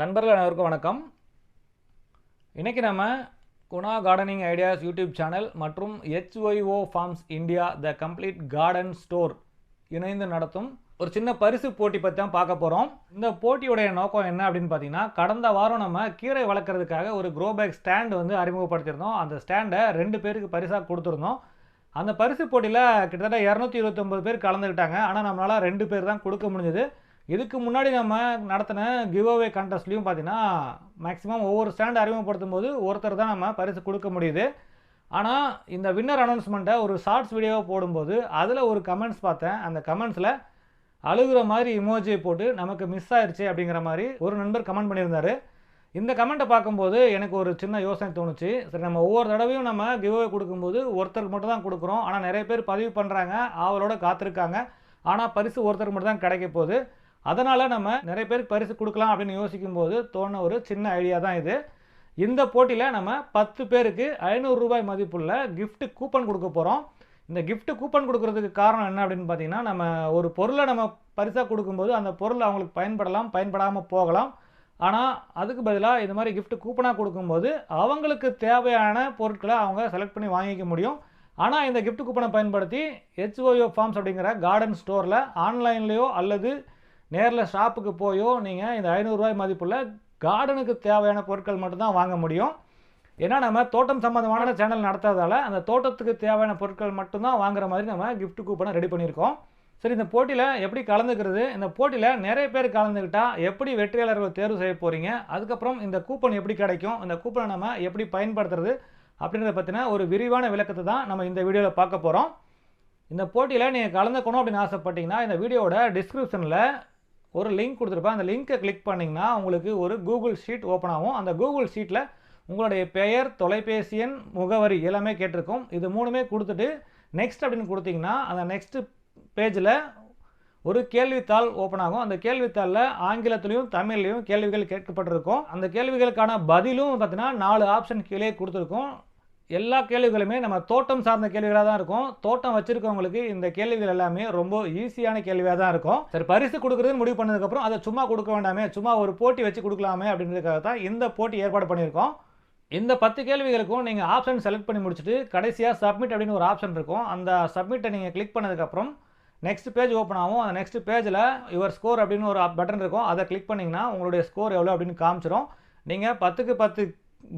நண்பர்கள் அனைவருக்கும் வணக்கம். இன்றைக்கி நம்ம Guna gardening ideas YouTube channel மற்றும் HYO farms India the complete garden store இணைந்து நடத்தும் ஒரு சின்ன பரிசு போட்டி பற்றி தான் பார்க்க போகிறோம் இந்த போட்டியுடைய நோக்கம் என்ன அப்படின்னு பார்த்தீங்கன்னா கடந்த வாரம் நம்ம கீரை வளர்க்குறதுக்காக ஒரு க்ரோ பேக் ஸ்டாண்ட் வந்து அறிமுகப்படுத்தியிருந்தோம். அந்த ஸ்டாண்டை ரெண்டு பேருக்கு பரிசாக கொடுத்துருந்தோம். அந்த பரிசு போட்டியில் கிட்டத்தட்ட இரநூத்தி இருபத்தொம்பது பேர் கலந்துக்கிட்டாங்க. ஆனால் நம்மளால் ரெண்டு பேர் தான் கொடுக்க முடிஞ்சது. இதுக்கு முன்னாடி நம்ம நடத்தின கிவ் அவே கண்டஸ்ட்லையும் பார்த்தீங்கன்னா மேக்ஸிமம் ஒவ்வொரு ஸ்டாண்ட் அறிமுகப்படுத்தும் போது ஒருத்தர் தான் நம்ம பரிசு கொடுக்க முடியுது. ஆனால் இந்த வின்னர் அனௌன்ஸ்மெண்ட்டை ஒரு ஷார்ட்ஸ் வீடியோவை போடும்போது அதில் ஒரு கமெண்ட்ஸ் பார்த்தேன். அந்த கமெண்ட்ஸில் அழுகுற மாதிரி இமோஜியை போட்டு நமக்கு மிஸ் ஆயிடுச்சு அப்படிங்கிற மாதிரி ஒரு நண்பர் கமெண்ட் பண்ணியிருந்தாரு. இந்த கமெண்ட்டை பார்க்கும்போது எனக்கு ஒரு சின்ன யோசனை தோணுச்சு. சரி நம்ம ஒவ்வொரு தடவையும் நம்ம கிவ்அவே கொடுக்கும்போது ஒருத்தருக்கு மட்டும் தான் கொடுக்குறோம். ஆனால் நிறைய பேர் பதிவு பண்ணுறாங்க அவளோட காத்திருக்காங்க. ஆனால் பரிசு ஒருத்தருக்கு மட்டும் தான் கிடைக்க போகுது. அதனால் நம்ம நிறைய பேருக்கு பரிசு கொடுக்கலாம் அப்படின்னு யோசிக்கும் போது தோண ஒரு சின்ன ஐடியா தான் இது. இந்த போட்டியில் நம்ம பத்து பேருக்கு ஐநூறு ரூபாய் மதிப்புள்ள கிஃப்ட் கூப்பன் கொடுக்க போகிறோம் இந்த கிஃப்ட் கூப்பன் கொடுக்கறதுக்கு காரணம் என்ன அப்படின்னு பார்த்தீங்கன்னா நம்ம ஒரு பொருளை நம்ம பரிசாக கொடுக்கும்போது அந்த பொருள் அவங்களுக்கு பயன்படலாம் பயன்படாமல் போகலாம். ஆனால் அதுக்கு பதிலாக இந்த மாதிரி கிஃப்ட் கூப்பனாக கொடுக்கும்போது அவங்களுக்கு தேவையான பொருட்களை அவங்க செலக்ட் பண்ணி வாங்கிக்க முடியும். ஆனால் இந்த கிஃப்ட் கூப்பனை பயன்படுத்தி ஹெச்ஓயோ ஃபார்ம்ஸ் அப்படிங்கிற கார்டன் ஸ்டோரில் ஆன்லைன்லேயோ அல்லது நேரில் ஷாப்புக்கு போயோ நீங்கள் இந்த ஐநூறுரூவாய் மதிப்புள்ள கார்டனுக்கு தேவையான பொருட்கள் மட்டும்தான் வாங்க முடியும். ஏன்னா நம்ம தோட்டம் சம்மந்தமான சேனல் நடத்துறதால அந்த தோட்டத்துக்கு தேவையான பொருட்கள் மட்டும்தான் வாங்குற மாதிரி நம்ம கிஃப்ட் கூப்பனை ரெடி பண்ணியிருக்கோம். சரி இந்த போட்டியில் எப்படி கலந்துக்கிறது? இந்த போட்டியில் நிறைய பேர் கலந்துக்கிட்டால் எப்படி வெற்றியாளர்கள் தேர்வு செய்ய போகிறீங்க அதுக்கப்புறம் இந்த கூப்பன் எப்படி கிடைக்கும்? இந்த கூப்பனை நம்ம எப்படி பயன்படுத்துறது? அப்படின்றத பற்றின ஒரு விரிவான விளக்கத்தை தான் நம்ம இந்த வீடியோவில் பார்க்க போகிறோம் இந்த போட்டியில் நீங்கள் கலந்துக்கணும் அப்படின்னு ஆசைப்பட்டீங்கன்னா இந்த வீடியோவோட டிஸ்கிரிப்ஷனில் ஒரு லிங்க் கொடுத்துருப்பேன். அந்த லிங்க்கை கிளிக் பண்ணிங்கன்னா உங்களுக்கு ஒரு கூகுள் ஷீட் ஓப்பன் ஆகும். அந்த கூகுள் ஷீட்டில் உங்களுடைய பெயர் தொலைபேசி எண் முகவரி எல்லாமே கேட்டிருக்கும். இது மூணுமே கொடுத்துட்டு நெக்ஸ்ட் அப்படின்னு கொடுத்தீங்கன்னா அந்த நெக்ஸ்ட்டு பேஜில் ஒரு கேள்வித்தாள் ஓப்பன் ஆகும். அந்த கேள்வித்தாளில் ஆங்கிலத்துலேயும் தமிழ்லையும் கேள்விகள் கேட்கப்பட்டிருக்கும். அந்த கேள்விகளுக்கான பதிலும் பார்த்தீங்கன்னா நாலு ஆப்ஷன் கீழே கொடுத்துருக்கோம். எல்லா கேள்விகளுமே நம்ம தோட்டம் சார்ந்த கேள்விகளாக தான் இருக்கும். தோட்டம் வச்சிருக்கவங்களுக்கு இந்த கேள்விகள் எல்லாமே ரொம்ப ஈஸியான கேள்வியாக தான் இருக்கும். சரி பரிசு கொடுக்குறதுன்னு முடிவு பண்ணதுக்கப்புறம் அதை சும்மா கொடுக்க வேண்டாமே சும்மா ஒரு போட்டி வச்சு கொடுக்கலாமே அப்படின்றதுக்காக தான் இந்த போட்டி ஏற்பாடு பண்ணியிருக்கோம். இந்த பத்து கேள்விகளுக்கும் நீங்கள் ஆப்ஷன் செலக்ட் பண்ணி முடிச்சுட்டு கடைசியாக சப்மிட் அப்படின்னு ஒரு ஆப்ஷன் இருக்கும். அந்த சப்மிட்டை நீங்கள் கிளிக் பண்ணதுக்கப்புறம் நெக்ஸ்ட் பேஜ் ஓப்பன் ஆகும். அந்த நெக்ஸ்ட் பேஜில் யுவர் ஸ்கோர் அப்படின்னு ஒரு பட்டன் இருக்கும். அதை கிளிக் பண்ணிங்கன்னா உங்களுடைய ஸ்கோர் எவ்வளோ அப்படின்னு காமிச்சிடும் நீங்கள் பத்துக்கு பத்து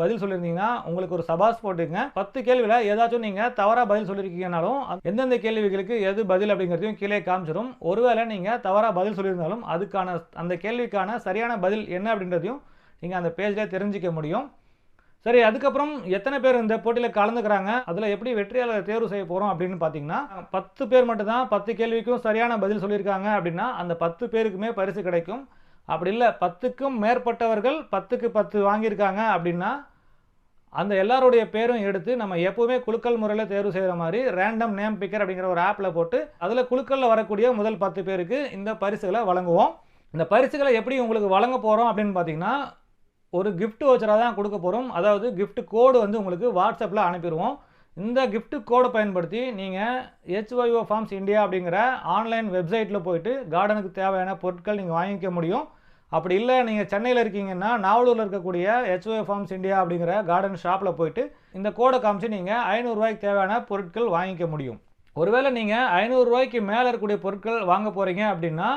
பதில் சொல்லியிருந்தீங்கன்னா உங்களுக்கு ஒரு சபாஸ் போட்டுங்க பத்து கேள்வியில் ஏதாச்சும் நீங்கள் தவறாக பதில் சொல்லியிருக்கீங்கனாலும் எந்தெந்த கேள்விகளுக்கு எது பதில் அப்படிங்கிறதையும் கீழே காமிச்சிடும் ஒருவேளை நீங்கள் தவறாக பதில் சொல்லியிருந்தாலும் அதுக்கான அந்த கேள்விக்கான சரியான பதில் என்ன அப்படின்றதையும் நீங்கள் அந்த பேஜில் தெரிஞ்சிக்க முடியும். சரி அதுக்கப்புறம் எத்தனை பேர் இந்த போட்டியில் கலந்துக்கிறாங்க? அதில் எப்படி வெற்றியாளர் தேர்வு செய்ய போகிறோம் அப்படின்னு பார்த்தீங்கன்னா பத்து பேர் மட்டும்தான் பத்து கேள்விக்கும் சரியான பதில் சொல்லியிருக்காங்க அப்படின்னா அந்த பத்து பேருக்குமே பரிசு கிடைக்கும். அப்படி இல்லை பத்துக்கும் மேற்பட்டவர்கள் பத்துக்கு பத்து வாங்கியிருக்காங்க அப்படின்னா அந்த எல்லாருடைய பேரும் எடுத்து நம்ம எப்போவுமே குலுக்கல் முறையில் தேர்வு செய்கிற மாதிரி ரேண்டம் நேம் பிக்கர் அப்படிங்கிற ஒரு ஆப்பில் போட்டு அதில் குலுக்கலில் வரக்கூடிய முதல் பத்து பேருக்கு இந்த பரிசுகளை வழங்குவோம். இந்த பரிசுகளை எப்படி உங்களுக்கு வழங்க போகிறோம் அப்படின்னு பார்த்தீங்கன்னா ஒரு கிஃப்ட் வச்சராக தான் கொடுக்க போகிறோம் அதாவது கிஃப்ட் கோடு வந்து உங்களுக்கு வாட்ஸ்அப்பில் அனுப்பிடுவோம் இந்த கிஃப்ட் கோடை பயன்படுத்தி நீங்கள் ஹெச்ஒய்ஓ ஃபார்ம்ஸ் இந்தியா அப்படிங்கிற ஆன்லைன் வெப்சைட்டில் போயிட்டு கார்டனுக்கு தேவையான பொருட்கள் நீங்கள் வாங்கிக்க முடியும். அப்படி இல்லை நீங்கள் சென்னையில் இருக்கீங்கன்னா நாவலூரில் இருக்கக்கூடிய ஹெச்ஒய்ஓ ஃபார்ம்ஸ் இந்தியா அப்படிங்கிற கார்டன் ஷாப்பில் போயிட்டு இந்த கோடை காமிச்சு நீங்கள் ஐநூறுரூவாய்க்கு தேவையான பொருட்கள் வாங்கிக்க முடியும். ஒருவேளை நீங்கள் ஐநூறுரூவாய்க்கு மேலே இருக்கக்கூடிய பொருட்கள் வாங்க போகிறீங்க அப்படின்னா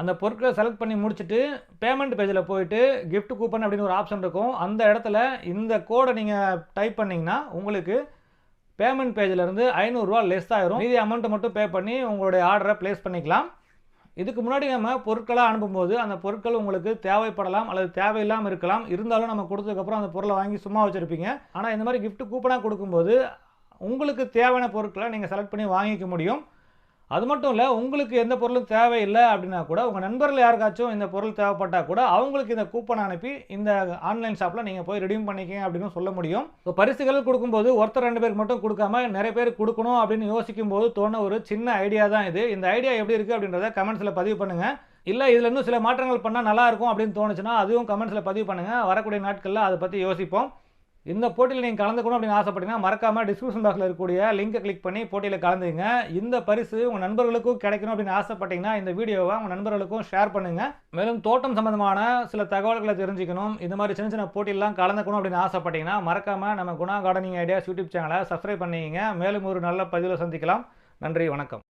அந்த பொருட்களை செலக்ட் பண்ணி முடிச்சுட்டு பேமெண்ட் பேஜில் போயிட்டு கிஃப்ட் கூப்பன் அப்படின்னு ஒரு ஆப்ஷன் இருக்கும். அந்த இடத்துல இந்த கோடை நீங்கள் டைப் பண்ணிங்கன்னா உங்களுக்கு பேமெண்ட் பேஜிலேருந்து ஐநூறுரூவா லெஸ் ஆயிரும். மீதி அமௌண்ட்டை மட்டும் பே பண்ணி உங்களுடைய ஆர்டரை ப்ளேஸ் பண்ணிக்கலாம். இதுக்கு முன்னாடி நம்ம பொருட்களாக அனுப்பும்போது அந்த பொருட்கள் உங்களுக்கு தேவைப்படலாம் அல்லது தேவையில்லாமல் இருக்கலாம். இருந்தாலும் நம்ம கொடுத்ததுக்கப்புறம் அந்த பொருளை வாங்கி சும்மா வச்சுருப்பீங்க. ஆனால் இந்த மாதிரி கிஃப்ட் கூப்பனாக கொடுக்கும்போது உங்களுக்கு தேவையான பொருட்களை நீங்கள் செலக்ட் பண்ணி வாங்கிக்க முடியும். அது மட்டும் இல்லை உங்களுக்கு எந்த பொருளும் தேவையில்லை அப்படின்னா கூட உங்கள் நண்பர்கள் யாருக்காச்சும் இந்த பொருள் தேவைப்பட்டால் கூட அவங்களுக்கு இந்த கூப்பன் அனுப்பி இந்த ஆன்லைன் ஷாப்பில் நீங்கள் போய் ரிடீம் பண்ணிக்கங்க அப்படின்னு சொல்ல முடியும். இப்போ பரிசுகள் கொடுக்கும்போது ஒருத்தர் ரெண்டு பேருக்கு மட்டும் கொடுக்காம நிறைய பேர் கொடுக்கணும் அப்படின்னு யோசிக்கும் போது தோண ஒரு சின்ன ஐடியா தான் இது. இந்த ஐடியா எப்படி இருக்குது அப்படின்றத கமெண்ட்ஸில் பதிவு பண்ணுங்கள் இல்லை இதில் இன்னும் சில மாற்றங்கள் பண்ணால் நல்லாயிருக்கும் அப்படின்னு தோணுச்சுன்னா அதுவும் கமெண்ட்ஸில் பதிவு பண்ணுங்கள் வரக்கூடிய நாட்களில் அதை பற்றி யோசிப்போம். இந்த போட்டியில் நீங்கள் கலந்துக்கணும் அப்படின்னு ஆசைப்பட்டீங்கன்னா மறக்காமல் டிஸ்கிரிப்ஷன் பாக்ஸில் இருக்கக்கூடிய லிங்கை கிளிக் பண்ணி போட்டியில் கலந்துங்க இந்த பரிசு உங்கள் நண்பர்களுக்கும் கிடைக்கணும் அப்படின்னு ஆசைப்பட்டீங்கன்னா இந்த வீடியோவை உங்கள் நண்பர்களுக்கும் ஷேர் பண்ணுங்கள் மேலும் தோட்டம் சம்பந்தமான சில தகவல்களை தெரிஞ்சுக்கணும். இந்த மாதிரி சின்ன சின்ன போட்டியெல்லாம் கலந்துக்கணும் அப்படின்னு ஆசைப்பட்டீங்கன்னா மறக்காமல் நம்ம குணா கார்டனிங் ஐடியாஸ் யூடியூப் சேனலை சப்ஸ்கிரைப் பண்ணிக்கங்க. மேலும் ஒரு நல்ல பதிவில் சந்திக்கலாம். நன்றி வணக்கம்.